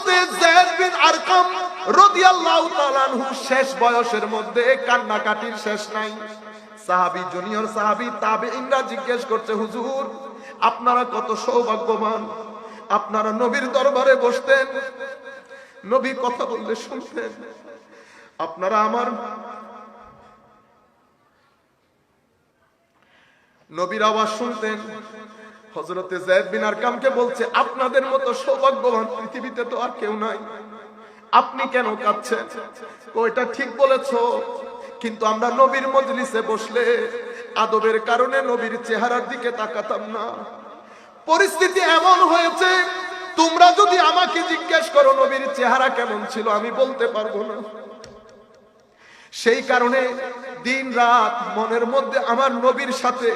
হযরতে যায়েদ বিন আরকাম রাদিয়াল্লাহু তাআলা শেষ বয়সের মধ্যে কান্নাকাটির শেষ নাই। সাহাবী, জুনিয়র সাহাবী, তাবেঈনরা জিজ্ঞেস করছে, হুজুর, আপনারা কত সৌভাগ্যবান। আপনারা নবীর দরবারে বসতেন, নবী কথা বললে শুনতেন। আপনারা আমার নবীর আওয়াজ শুনতেন। হজরতে জায়দ বিন আরকামকে বলছে, আপনাদের মতো সৌভাগ্যবান পৃথিবীতে তো আর কেউ নাই। আপনি কেন কাঁদছেন? ওইটা ঠিক বলেছ, কিন্তু আমরা নবীর মজলিসে বসলে আদবের কারণে নবীর চেহারার দিকে তাকাতাম না। পরিস্থিতি এমন হয়েছে, তোমরা যদি আমাকে জিজ্ঞেস করো নবীর চেহারা কেমন ছিল, আমি বলতে পারব না। সেই কারণে দিন রাত মনের মধ্যে আমার নবীর সাথে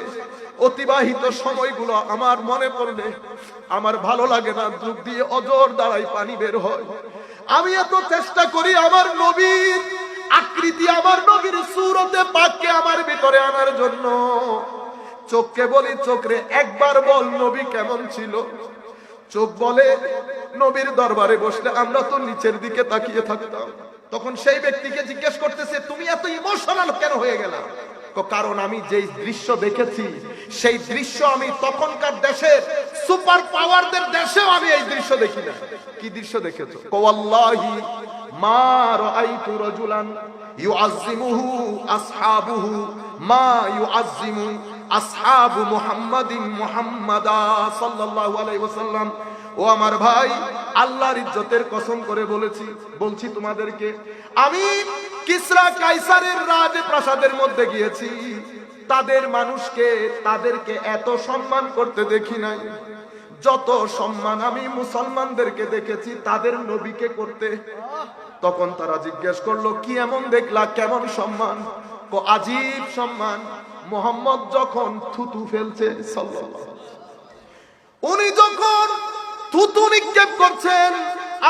অতিবাহিত সময়গুলো আমার মনে পড়লে আমার ভালো লাগে না যুগ দিয়ে অজর দাঁড়াই পানি বের হয়। আমি এত চেষ্টা করি আমার নবীর আকৃতি, আমার নবীর সুরতে পাককে আমার ভিতরে আনার জন্য। চোখকে বলি চোখরে, একবার বল নবী কেমন ছিল? চোখ বলে, নবীর দরবারে বসলে আমরা তো নিচের দিকে তাকিয়ে থাকতাম। তখন সেই ব্যক্তিকে জিজ্ঞেস করতেছে, তুমি এত ইমোশনাল কেন হয়ে গেলা? তো কারণ আমি যেই দৃশ্য দেখেছি, সেই দৃশ্য আমি তখনকার দেশের সুপার পাওয়ারদের দেশেও আমি এই দৃশ্য দেখি না কি দৃশ্য দেখেছ? কোয়াল্লাহি মা রাআইতু রাজুলান ইউআজ্জিমুহু আসহাবুহু, মা ইউআজ্জিমু আসহাবু মুহাম্মাদিন মুহাম্মাদা সাল্লাল্লাহু আলাইহি ওয়াসাল্লাম ও আমার ভাই, আল্লাহর ইজ্জতের কসম করে বলেছি, বলছি তোমাদেরকে, আমি কিসরা কাইসারের রাজ প্রাসাদের মধ্যে গিয়েছি। তাদের মানুষকে, তাদেরকে এত সম্মান করতে দেখি নাই। যত সম্মান আমি মুসলমানদেরকে দেখেছি, তাদের নবীকে করতে। তখন তারা জিজ্ঞেস করল, কি এমন দেখলা? কেমন সম্মান? আজীব সম্মান। মোহাম্মদ যখন থুতু ফেলছে উনি যখন থুতু নিক্ষেপ করছেন।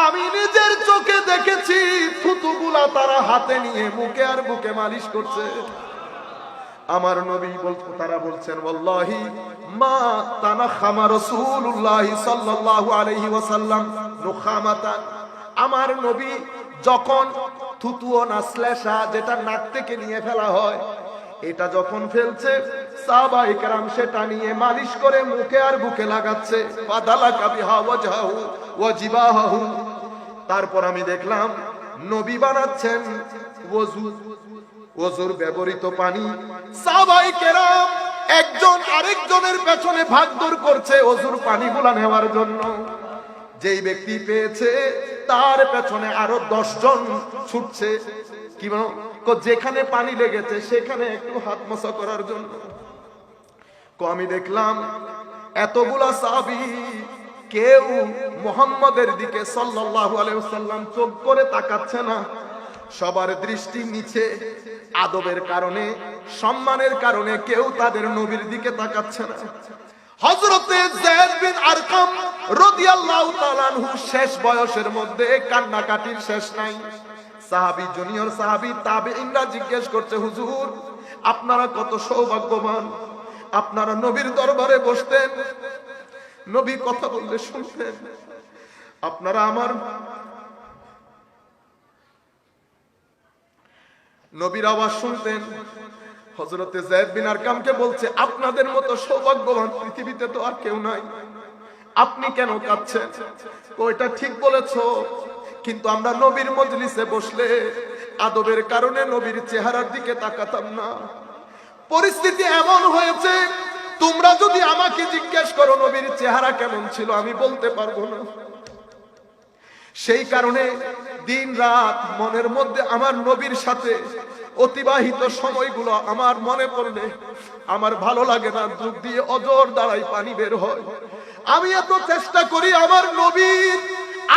আমি নিজের চোখে দেখেছি, থুতুগুলা তারা হাতে নিয়ে মুখে আর বুকে মালিশ করছে। আমার নবী বলতো তারা বলছেন, ওয়াল্লাহি মা তানাখামা রাসূলুল্লাহি সাল্লাল্লাহু আলাইহি ওয়াসাল্লাম নুখামাতান আমার নবী যখন থুতুও না শ্লেষা যেটা নাক থেকে নিয়ে ফেলা হয় এটা যখন ফেলছে সাহাবাই কেরাম সেটা নিয়ে মালিশ করে মুখে আর বুকে লাগাচ্ছে। পাদালা কাবিহা ওয়াজহাহু ওয়াজিবাহু তারপর আমি দেখলাম, নবী বানাচ্ছেন ওযু ব্যবহৃত পানি। সাহাবাই কেরাম একজন আরেকজনের পেছনে ভাগদৌড় করছে ওজুর পানিগুলা নেওয়ার জন্য। যেই ব্যক্তি পেয়েছে, তার পেছনে আরও দশজন ছুটছে। কি বলো? যেখানে পানি লেগেছে, সেখানে একটু হাত মশা করার জন্য। আমি দেখলাম এতগুলা সাহাবি কেউ মোহাম্মদের দিকে সাল্লাল্লাহু আলাইহি চোখ করে তাকাচ্ছে না। সবার দৃষ্টি নিচে, আদবের কারণে, সম্মানের কারণে কেউ তাদের নবীর দিকে তাকাচ্ছে না। হযরতে যায়েদ বিন আরকাম রাদিয়াল্লাহু শেষ বয়সের মধ্যে কান্নাকাটির শেষ নাই। সাহাবী জুনিয়র সাহাবী, তাবেঈনরা জিজ্ঞেস করছে, হুজুর, আপনারা কত সৌভাগ্যবান। আপনারা নবীর দরবারে বসতেন। নবী কথা বললে শুনতেন। আপনারা আমার নবীর আওয়াজ শুনতেন। হজরতে জায়দ বিন আরকামকে বলছে, আপনাদের মতো সৌভাগ্যবান পৃথিবীতে তো আর কেউ নাই। আপনি কেন কাঁদছেন? ওইটা ঠিক বলেছ? কিন্তু আমরা নবীর মজলিসে বসলে আদবের কারণে নবীর চেহারার দিকে তাকাতাম না। পরিস্থিতি এমন হয়েছে, তোমরা যদি আমাকে জিজ্ঞেস করো নবীর চেহারা কেমন ছিল, আমি বলতে পারব না। সেই কারণে দিন রাত মনের মধ্যে আমার নবীর সাথে অতিবাহিত সময়গুলো আমার মনে পড়লে আমার ভালো লাগে না যুগ দিয়ে অজর দাঁড়াই পানি বের হয়। আমি এত চেষ্টা করি আমার নবীর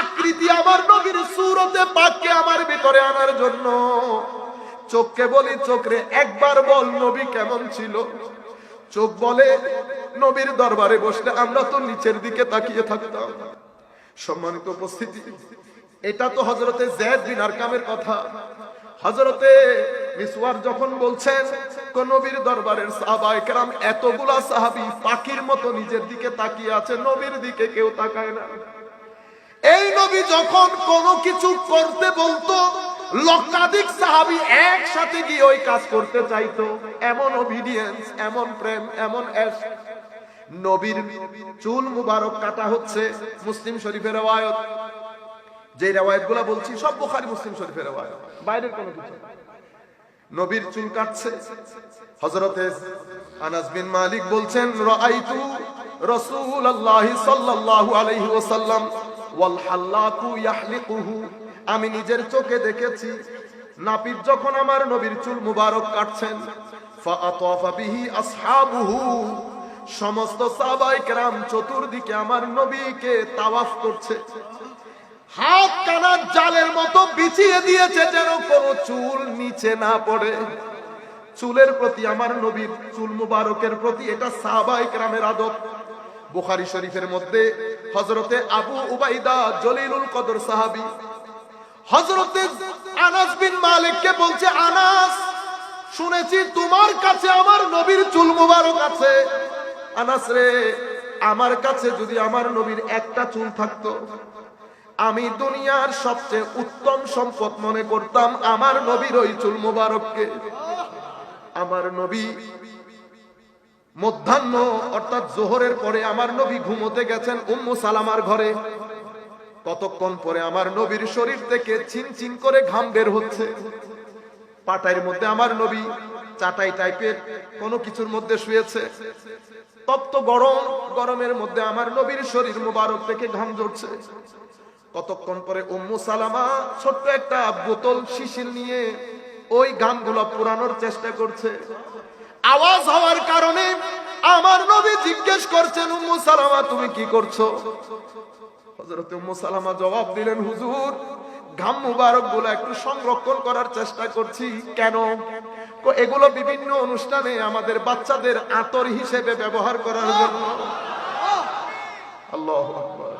আকৃতি আমার নবীর সুরতে পাককে আমার ভিতরে আনার জন্য। চোখকে বলি চোখরে, একবার বল নবী কেমন ছিল? চোখ বলে, নবীর দরবারে বসলে আমরা তো নিচের দিকে তাকিয়ে থাকতাম। সম্মানিত উপস্থিতি, এটা তো হজরতে জেদ বিন আরকামের কথা। হজরতে মিসওয়ার যখন বলছেন নবীর দরবারের সাহাবায়ে কেরাম এতগুলা সাহাবী পাখির মতো নিজের দিকে তাকিয়ে আছে, নবীর দিকে কেউ তাকায় না। এই নবী যখন কোনো কিছু করতে বলতো, লক্ষাধিক সাহাবি একসাথে গিয়ে ওই কাজ করতে চাইতো। এমন ওবিডিয়েন্স এমন প্রেম, এমন নবীর চুল মুবারক কাটা হচ্ছে মুসলিম শরীফের রেওয়ায়ত। যে রেওয়ায়তগুলা বলছি, সব বুখারী মুসলিম শরীফের রেওয়ায়ত। বাইরের কোনো কিছু নবীর চুল কাটছে। হযরতে আনাস বিন মালিক বলছেন, রাআইতু রাসূলুল্লাহি সাল্লাল্লাহু আলাইহি ওয়াসাল্লাম ওয়াল আমি নিজের চোখে দেখেছি। নাপিত যখন আমার নবীর চুল মুবারক কাটছেন, ফাআতাফা বিহি সমস্ত সাহাবায়ে কেরাম চতুর্দিকে আমার নবীকে তাওয়াফ করছে। হাত কানার জালের মতো বিছিয়ে দিয়েছে যেন কোনো চুল নিচে না পড়ে। চুলের প্রতি আমার নবীর চুল মুবারকের প্রতি এটা সাহাবাইক রামের আদব। বুখারি শরীফের মধ্যে হজরতে আবু উবাইদা জলিলুল কদর সাহাবি হজরতে আনাস বিন মালিককে বলছে, আনাস, শুনেছি তোমার কাছে আমার নবীর চুল মুবারক আছে। আনাস রে, আমার কাছে যদি আমার নবীর একটা চুল থাকতো, আমি দুনিয়ার সবচেয়ে উত্তম সম্পদ মনে করতাম আমার নবীর ওই চুল মুবারককে। আমার নবী মধ্যাহ্ন, অর্থাৎ জোহরের পরে আমার নবী ঘুমোতে গেছেন উম্মু সালামার ঘরে। কতক্ষণ পরে আমার নবীর শরীর থেকে চিন চিন করে ঘাম বের হচ্ছে। পাটাইয়ের মধ্যে আমার নবী চাটাই টাইপের কোনো কিছুর মধ্যে শুয়েছে। তপ্ত গরম, গরমের মধ্যে আমার নবীর শরীর মুবারক থেকে ঘাম ঝরছে। কতক্ষণ পরে উম্মু সালামা ছোট্ট একটা বোতল শিশির নিয়ে ওই গানগুলো পুরানোর চেষ্টা করছে। আওয়াজ হওয়ার কারণে আমার নবী জিজ্ঞেস করছেন, উম্মু সালামা, তুমি কি করছ? হযরত উম্মু সালামা জবাব দিলেন, হুজুর, ঘাম মুবারকগুলো একটু সংরক্ষণ করার চেষ্টা করছি। কেন? এগুলো বিভিন্ন অনুষ্ঠানে আমাদের বাচ্চাদের আতর হিসেবে ব্যবহার করার জন্য। আল্লাহু আকবার।